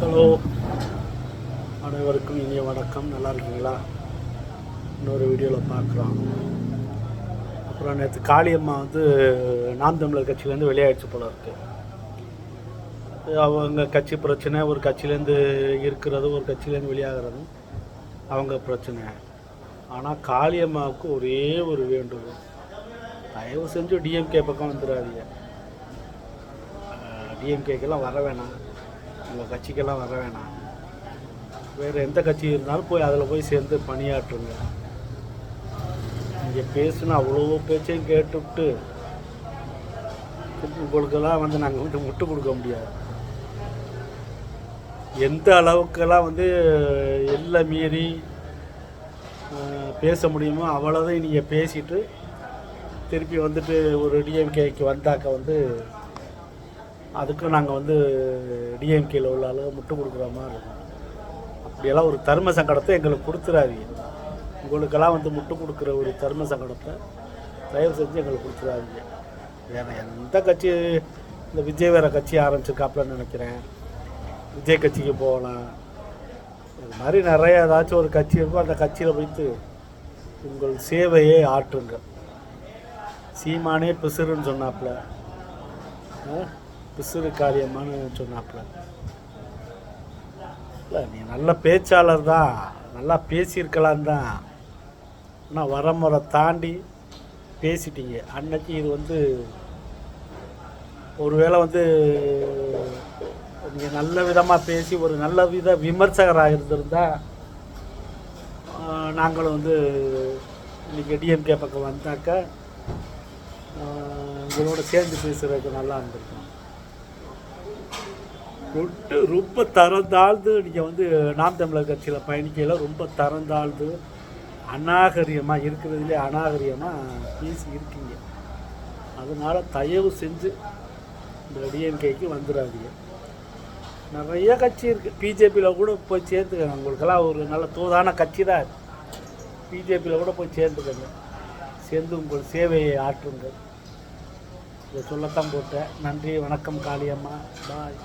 Hello. அனைவருக்கும் இனிய வணக்கம். நல்லா இருக்கீங்களா? இன்னொரு வீடியோவில் பார்க்குறோம் அப்புறம் நேற்று காளியம்மா வந்து நாம் தமிழர் கட்சியிலேருந்து வெளியாயிடுச்சு போல இருக்குது அவங்க கட்சி பிரச்சனை ஒரு கட்சியிலேருந்து இருக்கிறது ஒரு கட்சியிலேருந்து வெளியாகிறது அவங்க பிரச்சனை. ஆனால் காளியம்மாவுக்கு ஒரே ஒரு வேண்டுகோள். தயவு செஞ்சு டிஎம்கே பக்கம் வந்துடாதீங்க. டிஎம்கேக்கெல்லாம் வர வேணாம். உங்கள் கட்சிக்கெல்லாம் வர வேணாம். வேறு எந்த கட்சி இருந்தாலும் போய் அதில் போய் சேர்ந்து பணியாற்றுங்க. இங்கே பேசுனா அவ்வளோ பேச்சையும் கேட்டுவிட்டு உங்களுக்கெல்லாம் வந்து நாங்கள் வந்து முட்டு கொடுக்க முடியாது. எந்த அளவுக்கெல்லாம் வந்து எல்லை மீறி பேச முடியுமோ அவ்வளோதான் நீங்கள் பேசிட்டு திருப்பி வந்துட்டு ஒரு டிஎம்கேக்கு வந்தாக்க வந்து அதுக்கு நாங்கள் வந்து டிஎம்கேல உள்ள அளவு முட்டு கொடுக்குற மாதிரி இருக்கும். அப்படியெல்லாம் ஒரு தர்ம சங்கடத்தை எங்களுக்கு கொடுத்துடாதீங்க உங்களுக்கெல்லாம் வந்து முட்டு கொடுக்குற ஒரு தர்ம சங்கடத்தை தயவு செஞ்சு எங்களுக்கு கொடுத்துடாதீங்க வேறு எந்த கட்சி இந்த விஜய் வேறு கட்சி ஆரம்பிச்சிருக்காப்புலன்னு நினைக்கிறேன். விஜய் கட்சிக்கு போகலாம். இது மாதிரி நிறைய ஏதாச்சும் ஒரு கட்சி இருக்கும். அந்த கட்சியில் போய்த்து உங்கள் சேவையை ஆற்றுங்க சீமானே பிசுறுன்னு சொன்னாப்புல ஆ? பிசுறு காரியமான்னு சொன்னாப்புல. இல்லை நீ நல்ல பேச்சாளர் தான் நல்லா பேசியிருக்கலாம் தான் ஆனால் வரமுறை தாண்டி பேசிட்டீங்க. அன்னைக்கு இது வந்து ஒருவேளை வந்து நீங்கள் நல்ல விதமாக பேசி ஒரு நல்ல வித விமர்சகராக இருந்திருந்தா நாங்களும் வந்து இன்றைக்கி டிஎம்கே பக்கம் வந்தாக்கா எங்களோட உங்களோட சேர்ந்து பேசுகிறதுக்கு நல்லா இருந்திருக்கும். ரொம்ப ரொம்ப தரந்தாழ்ந்து நீங்கள் வந்து நாம் தமிழர் கட்சியில் பயணிக்கையில் ரொம்ப தரந்தாழ்ந்து அநாகரியமாக இருக்கிறதுலே அநாகரியமாக பேசி இருக்கீங்க. அதனால் தயவு செஞ்சு இந்த டிஎம்கேக்கு வந்துடாதீங்க நிறைய கட்சி இருக்குது பிஜேபியில் கூட போய் சேர்த்துக்கங்க. உங்களுக்கெல்லாம் ஒரு நல்ல தூதான கட்சி தான் பிஜேபியில் கூட போய் சேர்ந்துக்கங்க. சேர்ந்து உங்கள் சேவையை ஆற்றுங்கள். இதை சொல்லத்தான் போட்டேன். நன்றி வணக்கம் காளியம்மா. பாய்.